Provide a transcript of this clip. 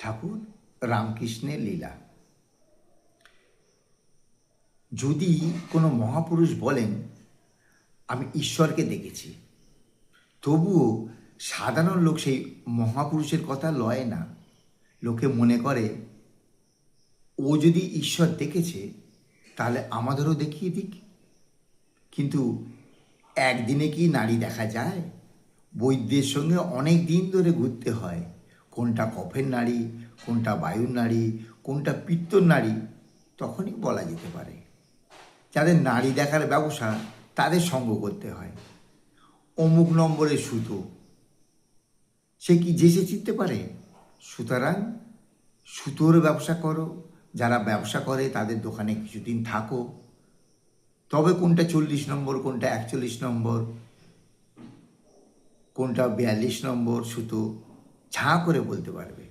ঠাকুর রামকৃষ্ণের লীলা। যদি কোনো মহাপুরুষ বলেন, আমি ঈশ্বরকে দেখেছি। তবুও সাধারণ লোক সেই মহাপুরুষের কথা লয় না। লোকে মনে করে, ও যদি ঈশ্বর দেখেছে, তাহলে আমাদেরও দেখিয়ে দিক। কিন্তু একদিনে কি নারী দেখা যায়? বৈদ্যের সঙ্গে অনেক দিন ধরে ঘুরতে হয়। কোনটা কফের নারী কোনটা বায়ুর নারী কোনটা পিত্তর নারী তখনই বলা যেতে পারে। যাদের নারী দেখার ব্যবসা, তাদের সঙ্গ করতে হয়। অমুক নম্বরের সুতো। সে কি জেসে চিনতে পারে? সুতরাং সুতোর ব্যবসা করো। যারা ব্যবসা করে, তাদের দোকানে কিছুদিন থাকো। তবে কোনটা চল্লিশ নম্বর, কোনটা একচল্লিশ নম্বর, কোনটা বিয়াল্লিশ নম্বর সুতো ঝাঁ করে বলতে পারবে।